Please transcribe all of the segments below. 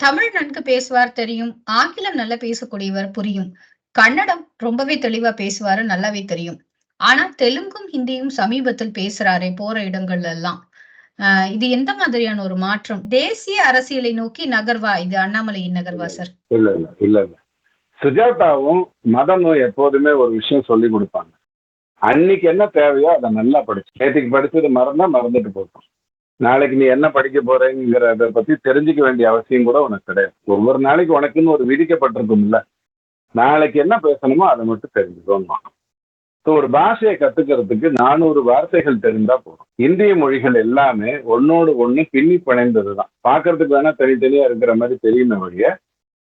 தமிழ் நன்கு பேசுவார் தெரியும் ஆங்கிலம் நல்லா பேசக்கூடியவர் புரியும் கன்னடம் ரொம்பவே தெளிவா பேசுவாரு நல்லாவே தெரியும். ஆனா தெலுங்கும் ஹிந்தியும் சமீபத்தில் பேசுறாரே போற இடங்கள்ல எல்லாம் ஆஹ் இது எந்த மாதிரியான ஒரு மாற்றம்? தேசிய அரசியலை நோக்கி நகர்வா? இது அண்ணாமலையின் நகர்வா சார் இல்ல இல்ல இல்ல இல்ல. சுஜாதாவும் மதமும் எப்போதுமே ஒரு விஷயம் சொல்லி கொடுப்பாங்க. அன்னைக்கு என்ன தேவையோ அதை நல்லா படிச்சு நேற்றுக்கு படிச்சது மறந்தா மறந்துட்டு போகும் நாளைக்கு நீ என்ன படிக்க போறேங்கிறத பத்தி தெரிஞ்சுக்க வேண்டிய அவசியம் கூட உனக்கு கிடையாது. ஒவ்வொரு நாளைக்கு உனக்குன்னு ஒரு விதிக்கப்பட்டிருக்கும் இல்ல நாளைக்கு என்ன பேசணுமோ அதை மட்டும் தெரிஞ்சுக்கோங்க ஸோ ஒரு பாஷையை கத்துக்கிறதுக்கு நானூறு வார்த்தைகள் தெரிந்தா போதும். இந்திய மொழிகள் எல்லாமே ஒன்னோடு ஒண்ணு பின்னி பிணைந்தது தான் பார்க்கறதுக்கு வேணா தனித்தனியா இருக்கிற மாதிரி தெரியுமே வழிய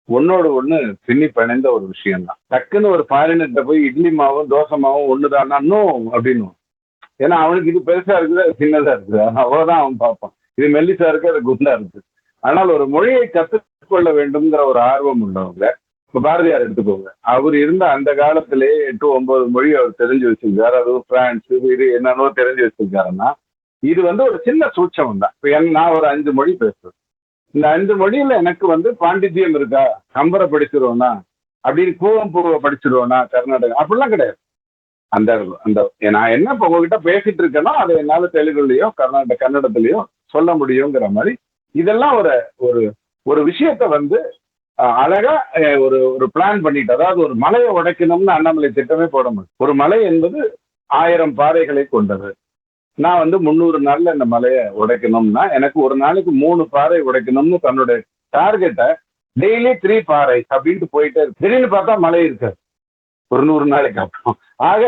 ஒன்னோடு ஒண்ணு பின்னி பிணைந்த ஒரு விஷயம் தான் டக்குன்னு ஒரு ஃபாரினர்கிட்ட போய் இட்லி மாவும் தோசை மாவும் தானா நோ அப்படின்னு ஏன்னா அவனுக்கு இது பெருசா இருக்குது அது சின்னதா இருக்குது? அவ்வளவுதான் அவன் பார்ப்பான். இது மெல்லிசா இருக்கு அது குண்டா இருக்கு? ஆனால் ஒரு மொழியை கற்றுக்கொள்ள வேண்டும்ங்கிற ஒரு ஆர்வம் உள்ளவங்க இப்ப பாரதியார் எடுத்துக்கோங்க. அவர் இருந்த அந்த காலத்திலே எட்டு ஒன்பது மொழி அவர் தெரிஞ்சு வச்சிருக்காரு. அதுவும் பிரான்ஸ் இது என்னன்னோ தெரிஞ்சு வச்சிருக்காருன்னா இது வந்து ஒரு சின்ன சூட்சம் தான். இப்ப என் நான் ஒரு அஞ்சு மொழி பேசுறேன். இந்த அஞ்சு மொழியில எனக்கு வந்து பாண்டித்யம் இருக்கா? கம்பரை படிச்சிருவோனா? அப்படின்னு கூவம்பூவை படிச்சிருவோம்னா கர்நாடகா அப்படிலாம் கிடையாது. அந்த அந்த நான் என்ன இப்போ உங்ககிட்ட பேசிட்டு இருக்கேனோ அதை என்னால தெலுங்குலயோ கர்நாடக கன்னடத்துலயோ சொல்ல முடியுங்கிற மாதிரி இதெல்லாம் ஒரு ஒரு ஒரு விஷயத்த வந்து அழகா ஒரு ஒரு பிளான் பண்ணிட்டு அதாவது ஒரு மலையை உடைக்கணும்னு அண்ணாமலை திட்டமே போட முடியும் ஒரு மலை என்பது ஆயிரம் பாறைகளை கொண்டது. நான் வந்து முந்நூறு நாள்ல இந்த மலையை உடைக்கணும்னா எனக்கு ஒரு நாளைக்கு மூணு பாறை உடைக்கணும்னு தன்னுடைய டார்கெட்டை டெய்லி த்ரீ பாறை அப்படின்ட்டு போயிட்டே இருக்கு. திடீர்னு பார்த்தா மலை இருக்காது. ஒரு நூறு நாளைக்கு அப்புறம். ஆக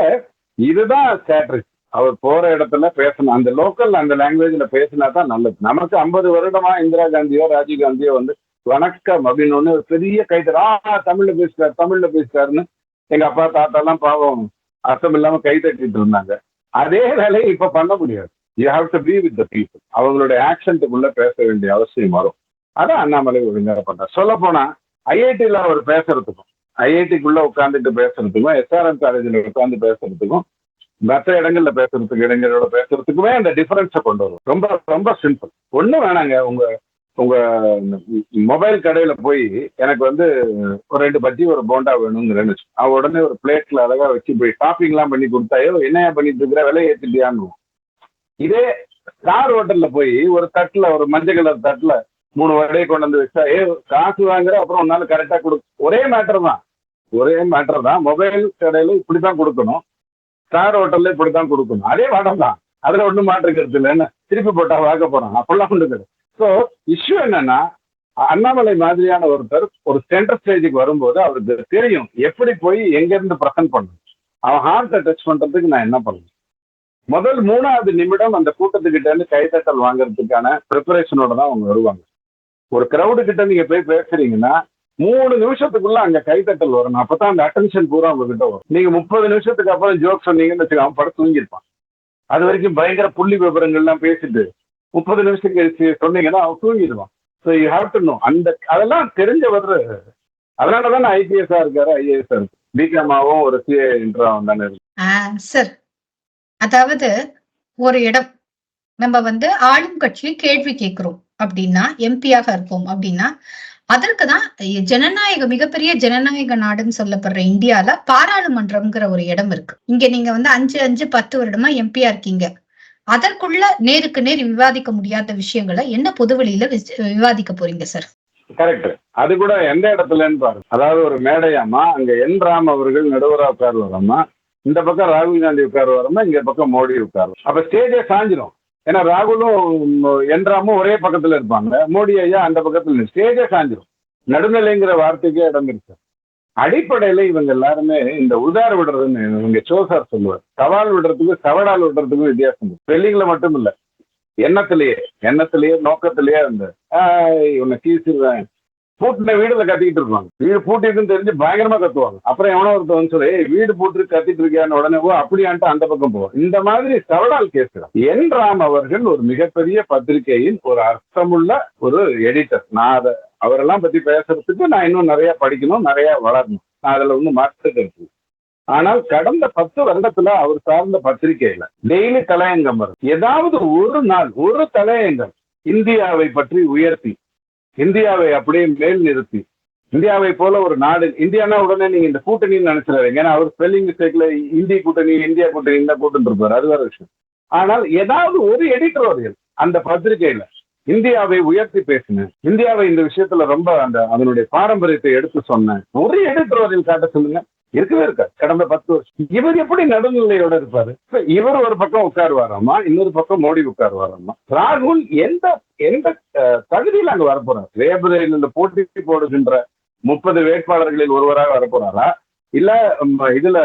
இதுதான் ஸ்ட்ராட்டஜி அவர் போற இடத்துல பேசணும் அந்த லோக்கல் அந்த லாங்குவேஜ்ல பேசினா தான் நல்லது. நமக்கு ஐம்பது வருடமா இந்திரா காந்தியோ ராஜீவ் காந்தியோ வந்து வணக்கம் அப்படின்னு ஒண்ணு ஒரு பெரிய கைத்தற தமிழ்ல பேசுறார் தமிழ்ல பேசுறாருன்னு எங்க அப்பா தாத்தா எல்லாம் பாவம் அர்த்தம் இல்லாம கை தட்டிட்டு இருந்தாங்க. அதே வேலையை இப்ப பண்ண முடியாது. You have to be with the people அவங்களுடைய ஆக்சன்ட்டுக்குள்ள பேச வேண்டிய அவசியம் வரும். அதான் அண்ணாமலை ஒழுங்காக பண்றார் சொல்ல போனா ஐஐடியில் அவர் பேசுறதுக்கும் ஐஐடிக்குள்ள உட்காந்துட்டு பேசுறதுக்கும் எஸ்ஆர்எம் காலேஜில் உட்காந்து பேசுறதுக்கும் மற்ற இடங்கள்ல பேசுறதுக்கு இளைஞரோட பேசுறதுக்குமே அந்த டிஃபரன்ஸை கொண்டு வரும். ரொம்ப ரொம்ப சிம்பிள் ஒன்றும் வேணாங்க. உங்க உங்க மொபைல் கடையில போய் எனக்கு வந்து ஒரு ரெண்டு பஜ்ஜி ஒரு போண்டா வேணுங்கிறேன்னு வச்சு அவன் உடனே ஒரு பிளேட்ல அழகா வச்சு போய் ஷாப்பிங்லாம் பண்ணி கொடுத்தாயோ என்னையா பண்ணிட்டு இருக்கிற? விலை ஏத்திட்டியான்னு இதே ஸ்டார் ஹோட்டல்ல போய் ஒரு தட்டுல ஒரு மஞ்சள் கலர் தட்டுல மூணு வடையை கொண்டு வந்து வச்சா ஏ காசு வாங்குற அப்புறம் உன்னால கரெக்டா கொடு. ஒரே மேட்டர் தான். ஒரே மேட்டர் தான். மொபைல் கடையில இப்படிதான் கொடுக்கணும். ஸ்டார் ஹோட்டல்ல இப்படித்தான் கொடுக்கணும். அதே வடம் தான். அதுல ஒண்ணும் மாற்றுக்கிறது இல்லைன்னு திருப்பி போட்டா வாங்க போறான். அப்பெல்லாம் ஒண்ணு கிடையாது. ஸோ இஷ்யூ என்னன்னா அண்ணாமலை மாதிரியான ஒருத்தர் ஒரு சென்டர் ஸ்டேஜுக்கு வரும்போது அவருக்கு தெரியும் எப்படி போய் எங்க இருந்து பிரசன்ட் பண்ணணும். அவன் ஹார்ட்டை டச் பண்றதுக்கு நான் என்ன பண்ணணும்? முதல் மூணாவது நிமிடம் அந்த கூட்டத்துக்கிட்ட இருந்து கைத்தட்டல் வாங்குறதுக்கான ப்ரிப்பரேஷனோட தான் அவங்க வருவாங்க. ஒரு கிரௌடு கிட்ட நீங்க போய் பேசுறீங்கன்னா மூணு நிமிஷத்துக்குள்ள அங்க கைத்தட்டல் வரணும் அப்பதான் அந்த அட்டென்ஷன் பூரா உங்ககிட்ட வரும். நீங்க முப்பது நிமிஷத்துக்கு அப்புறம் ஜோக் சொன்னீங்கன்னு வச்சுக்கோ அவன் படம் தூங்கியிருப்பான். அது வரைக்கும் பயங்கர புள்ளி விவரங்கள்லாம் பேசிட்டு முப்பது நிமிஷம் கழிச்சு சொன்னீங்கன்னா அவன் தூங்கிடுவான். So you have to know அந்த அதெல்லாம் தெரிஞ்சவர் அதனால தான் ஐபிஎஸ்ஆ இருக்காரு ஐஏஎஸ் இருக்கு பிகாமாவும் ஒரு சிஏ இன்டராவும் தானே. இருக்கு சார் அதாவது ஒரு இடம். நம்ம வந்து ஆளும் கட்சியை கேள்வி கேட்கிறோம். அப்படின்னா எம்பியாக இருப்போம் அப்படின்னா அதற்கு தான் ஜனநாயக மிகப்பெரிய ஜனநாயக நாடுன்னு சொல்லப்படுற இந்தியால பாராளுமன்றம்ங்கிற ஒரு இடம் இருக்கு. இங்க நீங்க வந்து அஞ்சு அஞ்சு பத்து வருடமா எம்பியா இருக்கீங்க. அதற்குள்ள நேருக்கு நேர் விவாதிக்க முடியாத விஷயங்களை என்ன பொதுவெளியில வி- விவாதிக்க போறீங்க சார் கரெக்ட் அது கூட எந்த இடத்துலன்னு பாருங்க. அதாவது ஒரு மேடையாமா அங்க என் ராம் அவர்கள் நடுவரா உட்காருவாராமா இந்த பக்கம் ராகுல் காந்தி உட்காருவாராமா இங்க பக்கம் மோடி உட்கார் அப்ப ஸ்டேஜே சாஞ்சிரும். ஏன்னா ராகுலும் என்ராமும் ஒரே பக்கத்துல இருப்பாங்க. மோடி ஐயா அந்த பக்கத்துல ஸ்டேஜே சாஞ்சிரும் நடுநிலைங்கிற வார்த்தைக்கே இடம் இருக்கு அடிப்படையில இவங்க எல்லாருமே இந்த உதார் விடுறதுன்னு இவங்க சோசார் சொல்லுவார். சவால் விடுறதுக்கு சவடால் விடுறதுக்கும் வித்தியாசம். ஸ்பெல்லிங்ல மட்டும் இல்ல. எண்ணத்திலேயே எண்ணத்திலேயே நோக்கத்திலேயே அந்த இவனை உன்னை பூட்டின வீடுல கத்திக்கிட்டு இருப்பாங்க. வீடு பூட்டிருக்குன்னு தெரிஞ்சு பயங்கரமா கத்துவாங்க. அப்புறம் எவனோ ஒருத்த வந்து சொல்லி வீடு போட்டு கத்திட்டு இருக்கியான்னு உடனே ஓ அப்படியான்ட்டு அந்த பக்கம் போவோம் இந்த மாதிரி சவடால் கேசுகள் என் ராம் அவர்கள் ஒரு மிகப்பெரிய பத்திரிகையின் ஒரு அர்த்தமுள்ள ஒரு எடிட்டர் நான் அதை அவரெல்லாம் பத்தி பேசுறதுக்கு நான் இன்னும் நிறைய படிக்கணும் நிறைய வளரணும். நான் அதுல ஒன்றும் கருத்து ஆனால் கடந்த பத்து வருடத்துல அவர் சார்ந்த பத்திரிகையில டெய்லி தலையங்கம் வரும். ஏதாவது ஒரு நாள் ஒரு தலையங்கம் இந்தியாவை பற்றி உயர்த்தி இந்தியாவை அப்படியே மேல் நிறுத்தி. இந்தியாவை போல ஒரு நாடு. இந்தியானா உடனே நீங்க இந்த கூட்டணின்னு நினைச்சிடாதீங்க. ஏன்னா அவர் ஸ்பெல்லிங் மிஸ்டேக்ல இந்திய கூட்டணி இந்தியா கூட்டணி இந்த கூட்டணி இருப்பார். அது வேற விஷயம். ஆனால் ஏதாவது ஒரு எடிட்டோரியல் அந்த பத்திரிகையில இந்தியாவை உயர்த்தி பேசினேன் இந்தியாவை இந்த விஷயத்துல ரொம்ப அந்த அதனுடைய பாரம்பரியத்தை எடுத்து சொன்னேன் ஒரு எடிட்டோரியல் காட்ட சொல்லுங்க. இருக்கவே இருக்காது. கடந்த பத்து வருஷம். இவர் எப்படி நடுநிலையோட இருப்பாரு? இப்ப இவர் ஒரு பக்கம் உட்காருவாராமா? இன்னொரு பக்கம் மோடி உட்காருவாராமா? ராகுல் எந்த எந்த தகுதியில் அங்க வரப்போறார்? இந்த போட்டி போடுகின்ற முப்பது வேட்பாளர்களில் ஒருவராக வரப்போறாரா? இல்ல இதுல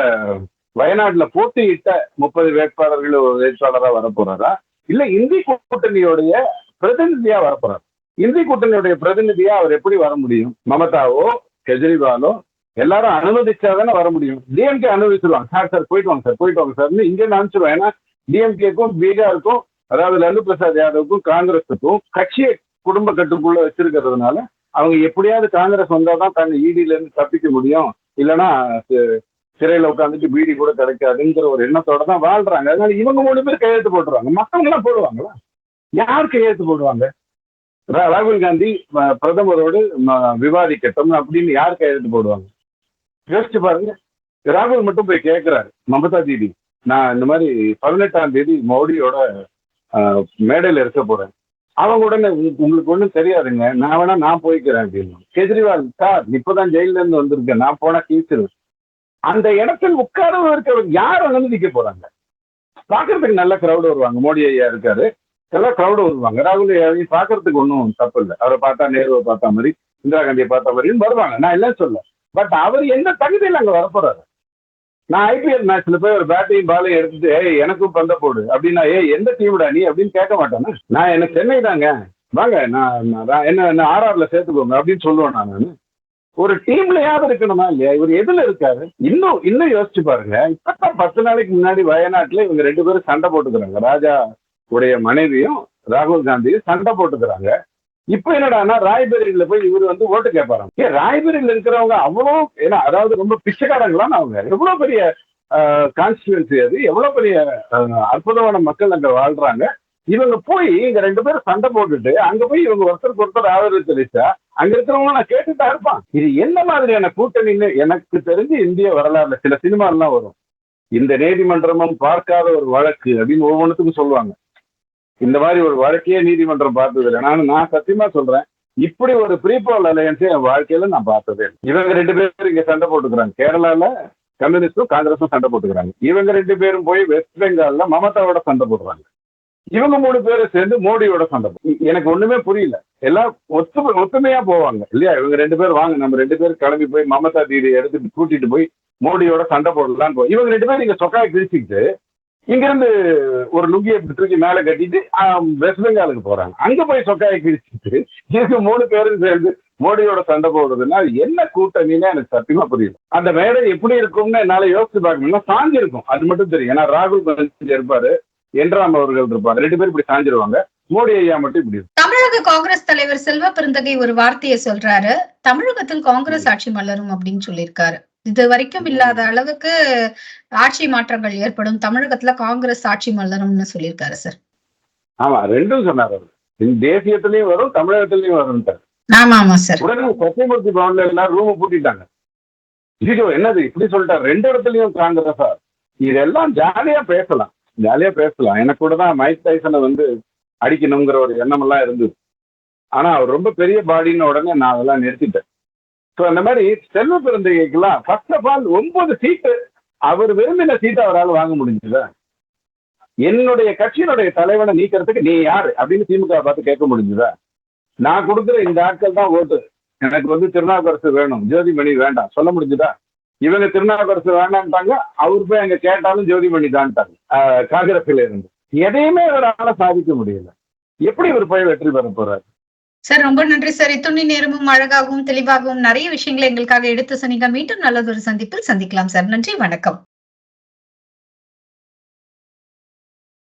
வயநாட்டுல போட்டியிட்ட முப்பது வேட்பாளர்கள் ஒரு வேட்பாளராக வரப்போறாரா? இல்ல இந்தி கூட்டணியோடைய பிரதிநிதியா வரப்போறாரு? இந்தி கூட்டணியுடைய பிரதிநிதியா அவர் எப்படி வர முடியும்? மமதாவோ கெஜ்ரிவாலோ எல்லாரும் அனுமதிச்சாதானே வர முடியும். டிஎம்கே அனுமதிச்சிருவாங்க. சார் சார் போயிட்டு வாங்க சார். போயிட்டு வாங்க சார்னு இங்கே நினைச்சிருவேன் ஏன்னா டிஎம்கேக்கும் பீகாருக்கும் அதாவது லல்லு பிரசாத் யாதவுக்கும் காங்கிரஸுக்கும் கட்சியை குடும்ப கட்டுக்குள்ள வச்சிருக்கிறதுனால அவங்க எப்படியாவது காங்கிரஸ் வந்தாதான் தங்க ஈடியில இருந்து தப்பிக்க முடியும். இல்லைன்னா சிறையில உட்காந்துட்டு பீடி கூட கிடைக்காதுங்கிற ஒரு எண்ணத்தோட தான் வாழ்றாங்க. அதனால இவங்க மூணு பேர் கையெழுத்து போட்டுருவாங்க. மத்தவங்க எல்லாம் போடுவாங்களா? யார் கையெழுத்து போடுவாங்க? ராகுல் காந்தி பிரதமரோடு விவாதிக்கட்டும் அப்படின்னு யார் கையெழுத்து போடுவாங்க? யோசிச்சு பாருங்க. ராகுல் மட்டும் போய் கேட்கிறாரு மமதா தீதி நான் இந்த மாதிரி பதினெட்டாம் தேதி மோடியோட ஆஹ், மேடையில இருக்க போறேன். அவங்க உடனே உங்களுக்கு ஒண்ணும் தெரியாதுங்க. நான் வேணா நான் போய்க்கிறேன் அப்படின்னு. கெஜ்ரிவால் சார் இப்பதான் ஜெயில இருந்து வந்திருக்கேன். நான் போனா கீச்சிருவேன் அந்த இடத்தில் உட்காரவருக்கு யார் நிக்க போறாங்க? பாக்குறதுக்கு நல்ல கிரௌடு வருவாங்க. மோடி ஐயா இருக்காரு. எல்லாம் கிரௌடு வருவாங்க. ராகுல் ஐயாவையும் பாக்குறதுக்கு ஒன்றும் தப்பு இல்லை. அவரை பார்த்தா நேருவை பார்த்தா மாதிரி இந்திரா காந்தியை பார்த்த மாதிரியும் வருவாங்க. நான் எல்லாம் சொல்ல பட் அவர் எந்த தகுதியில் அங்க வரப்போறாரு? நான் ஐபிஎல் மேட்ச்ல போய் ஒரு பேட்டையும் பாலையும் எடுத்துட்டு ஏய் எனக்கும் பந்த போடு அப்படின்னா ஏய் எந்த டீமுடா நீ? அப்படின்னு கேட்க மாட்டேன்னா நான் எனக்கு சென்னை தாங்க. வாங்க நான் நான் என்ன என்ன ஆர்ஆர்ல சேர்த்துக்கோங்க அப்படின்னு சொல்லுவேன் நான் ஒரு டீம்லயாவது இருக்கணுமா இல்லையா? இவர் எதுல இருக்காரு? இன்னும் இன்னும் யோசிச்சு பாருங்க. இப்பதான் பத்து நாளைக்கு முன்னாடி வயநாட்டுல இவங்க ரெண்டு பேரும் சண்டை போட்டுக்கிறாங்க. ராஜா உடைய மனைவியும் ராகுல் காந்தியும் சண்டை போட்டுக்கிறாங்க. இப்ப என்னடான்னா ராய்பேரியில போய் இவர் வந்து ஓட்டு கேட்பாராம் ஏன் ராய்பெரியில இருக்கிறவங்க அவ்வளோ ஏன்னா அதாவது ரொம்ப பிச்சைக்காரங்களான்னு அவங்க எவ்வளவு பெரிய கான்ஸ்டிடுவன்சி அது எவ்வளவு பெரிய அற்புதமான மக்கள் அங்க வாழ்றாங்க. இவங்க போய் இங்க ரெண்டு பேரும் சண்டை போட்டுட்டு அங்க போய் இவங்க ஒருத்தருக்கு ஒருத்தர் ஆதரவு தெரிவிச்சா அங்க இருக்கிறவங்க நான் கேட்டுட்டா இருப்பான். இது என்ன மாதிரியான கூட்டணின்னு எனக்கு தெரிஞ்சு இந்திய வரலாறுல சில சினிமா எல்லாம் வரும். இந்த நீதிமன்றமும் பார்க்காத ஒரு வழக்கு அப்படின்னு ஒவ்வொன்றுத்துக்கும் சொல்லுவாங்க. இந்த மாதிரி ஒரு வழக்கையே நீதிமன்றம் பார்த்தது இல்லை. நான் நான் சத்தியமா சொல்றேன். இப்படி ஒரு ப்ரீபோல் அலையன்ஸை என் வாழ்க்கையில நான் பார்த்ததே இவங்க ரெண்டு பேரும் இங்க சண்டை போட்டுக்கிறாங்க. கேரளால கம்யூனிஸ்டும் காங்கிரஸும் சண்டை போட்டுக்கிறாங்க. இவங்க ரெண்டு பேரும் போய் வெஸ்ட் பெங்கால்ல மமதாவோட சண்டை போடுறாங்க. இவங்க மூணு பேரும் சேர்ந்து மோடியோட சண்டை எனக்கு ஒண்ணுமே புரியல. எல்லாம் ஒத்து ஒத்துமையா போவாங்க இல்லையா? இவங்க ரெண்டு பேரும் வாங்க நம்ம ரெண்டு பேரும் கிளம்பி போய் மமதா தீதியை எடுத்துட்டு கூட்டிட்டு போய் மோடியோட சண்டை போடலாம் போய் இவங்க ரெண்டு பேரும் இங்க சொக்காய் கிழிச்சிக்கிட்டு இங்க இருந்து ஒரு லுங்கியை தூக்கி மேல கட்டிட்டு வெஸ்ட் பெங்காலுக்கு போறாங்க. அங்க போய் சொக்காயை கிழிச்சிட்டு இவங்க மூணு பேரும் சேர்ந்து மோடியோட சண்டை போடுறதுன்னா என்ன கூட்டணின்னு எனக்கு சத்தியமா புரியல. அந்த மேடை எப்படி இருக்கும்னு என்னால யோசிச்சு பார்க்கணும்னா சாஞ்சி இருக்கும் அது மட்டும் தெரியும். ஏன்னா ராகுல் காந்தி இருப்பாரு என்றாம் அவர்கள் இருப்பாரு. ரெண்டு பேரும் இப்படி சாஞ்சிருவாங்க. மோடி ஐயா மட்டும் இப்படி. தமிழக காங்கிரஸ் தலைவர் செல்வ பெருந்தகை ஒரு வார்த்தையை சொல்றாரு. தமிழகத்தில் காங்கிரஸ் ஆட்சி மலரும் அப்படின்னு சொல்லியிருக்காரு. இது வரைக்கும் இல்லாத அளவுக்கு ஆட்சி மாற்றங்கள் ஏற்படும். தமிழகத்துல காங்கிரஸ் ஆட்சி மலரும்னு சொல்லியிருக்காரு சார். ஆமா ரெண்டும் சொன்னார் தேசியத்திலயும் வரும் தமிழகத்திலயும் வரும் ஆமா ஆமா சார். உடனே சத்தியமூர்த்தி பவன்ல எல்லாரும் ரூம் பூட்டிட்டாங்க. ஐயோ என்னது இப்படி சொல்லிட்டார்? ரெண்டு இடத்துலயும் காங்கிரஸா? இதெல்லாம் ஜாலியா பேசலாம். ஜாலியா பேசலாம். எனக்கு கூட தான் மைக் டைசனை வந்து அடிக்கணுங்கிற ஒரு எண்ணம் எல்லாம் இருந்தது. ஆனா அவர் ரொம்ப பெரிய பாடின்னு உடனே நான் அதெல்லாம் நிறுத்திட்டேன். ஸோ அந்த மாதிரி செல்வ பெருந்தகைக்கெல்லாம் ஃபர்ஸ்ட் ஆஃப் ஆல் ஒன்பது சீட்டு அவர் விரும்பின சீட்டை அவரால் வாங்க முடிஞ்சதா. என்னுடைய கட்சியினுடைய தலைவனை நீக்கிறதுக்கு நீ யாரு அப்படின்னு திமுக பார்த்து கேட்க முடிஞ்சதா. நான் கொடுக்குற இந்த ஆட்கள் தான் ஓட்டு. எனக்கு வந்து திருநாவுக்கரசு வேணும். ஜோதிமணி வேண்டாம். சொல்ல முடிஞ்சுதா? இவங்க திருநாவுக்கரசு வேண்டாம்ட்டாங்க. அவர் போய் அங்க கேட்டாலும் ஜோதிமணி தான்ட்டாங்க காங்கிரஸ்ல இருந்து எதையுமே இவரால் சாதிக்க முடியல. எப்படி இவர் போய் வெற்றி பெற போறாரு? சார் ரொம்ப நன்றி சார். இத்துணி நேரமும் அழகாகவும் தெளிவாகவும் நிறைய விஷயங்களை எங்களுக்காக எடுத்து சொன்னீங்க. மீண்டும் நல்லதொரு சந்திப்பில் சந்திக்கலாம் சார். நன்றி வணக்கம்.